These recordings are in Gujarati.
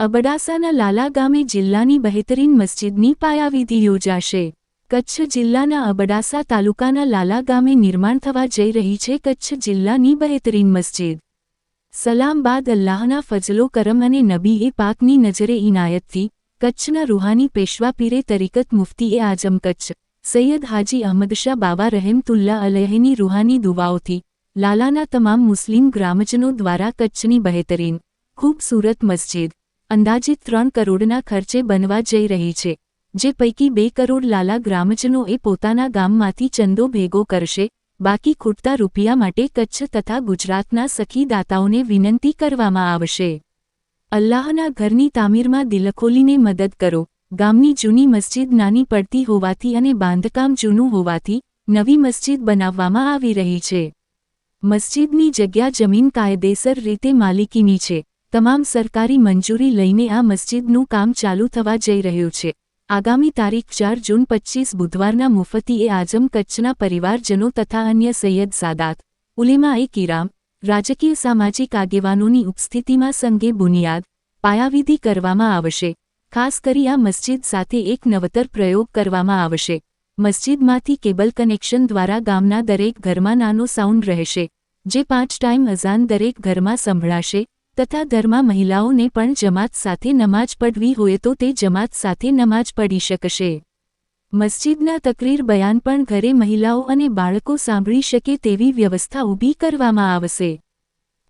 અબડાસાના લાલા ગામે જિલ્લાની બહેતરીન મસ્જિદની પાયાવિધિ યોજાશે. કચ્છ જિલ્લાના અબડાસા તાલુકાના લાલા ગામે નિર્માણ થવા જઈ રહી છે કચ્છ જિલ્લાની બહેતરીન મસ્જિદ. સલામ બાદ અલ્લાહના ફજલો કરમ અને નબી એ પાકની નજરે ઇનાયતથી કચ્છના રૂહાની પેશવા પીરે તરીકત મુફ્તીએ આઝમ કચ્છ. સૈયદ હાજી અહમદશાહ બાબા રહેમતુલ્લા અલહેની રૂહાની દુવાઓથી લાલાના તમામ મુસ્લિમ ગ્રામજનો દ્વારા કચ્છની બહેતરીન, ખૂબસૂરત મસ્જિદ, અંદાજિત ત્રણ કરોડના ખર્ચે બનવા જઈ રહી છે, જે પૈકી બે કરોડ લાલા ગ્રામજનોએ પોતાના ગામમાંથી ચંદો ભેગો કરશે, બાકી ખૂટતા રૂપિયા માટે કચ્છ તથા ગુજરાતના સખી દાતાઓને વિનંતી કરવામાં આવશે. અલ્લાહના ઘરની તામીરમાં દિલખોલીને મદદ કરો ગામની જૂની મસ્જિદ નાની પડતી હોવાથી અને બાંધકામ જૂનું હોવાથી નવી મસ્જિદ બનાવવામાં આવી રહી છે. મસ્જિદની જગ્યા જમીન કાયદેસર રીતે માલિકીની છે. તમામ સરકારી મંજૂરી લઈને આ મસ્જિદનું કામ ચાલુ થવા જઈ રહ્યું છે. આગામી તારીખ ચાર જૂન પચ્ચીસ બુધવારના મુફતીએ આઝમ કચ્છના પરિવારજનો તથા અન્ય સૈયદ સાદાત, ઉલેમાએ કિરામ, રાજકીય સામાજિક આગેવાનોની ઉપસ્થિતિમાં સંગે બુનિયાદ, પાયાવિધિ કરવામાં આવશે. ખાસ કરી આ મસ્જિદ સાથે એક નવતર પ્રયોગ કરવામાં આવશે. મસ્જિદમાંથી કેબલ કનેક્શન દ્વારા ગામના દરેક ઘરમાં નાનો સાઉન્ડ રહેશે, જે પાંચ ટાઈમ અઝાન દરેક ઘરમાં સંભળાશે, તથા ધર્મા મહિલાઓને પણ જમાત સાથે નમાજ પઢવી હોય તો તે જમાત સાથે નમાજ પઢી શકશે. મસ્જિદના તકરીર બયાન પણ ઘરે મહિલાઓ અને બાળકો સાંભળી શકે તેવી વ્યવસ્થા ઊભી કરવામાં આવશે.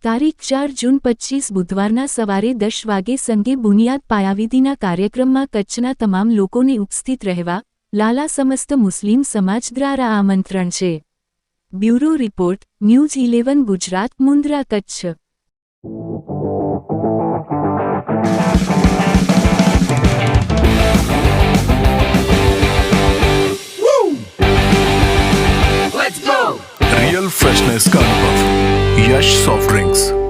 તારીખ ચાર જૂન પચ્ચીસ બુધવારના સવારે દસ વાગે સંગે બુનિયાદ પાયાવિધિના કાર્યક્રમમાં કચ્છના તમામ લોકોને ઉપસ્થિત રહેવા લાલા સમસ્ત મુસ્લિમ સમાજ દ્વારા આમંત્રણ છે bureau report news eleven Gujarat Mundra Kutch real freshness का अनुभव Yash Soft Drinks.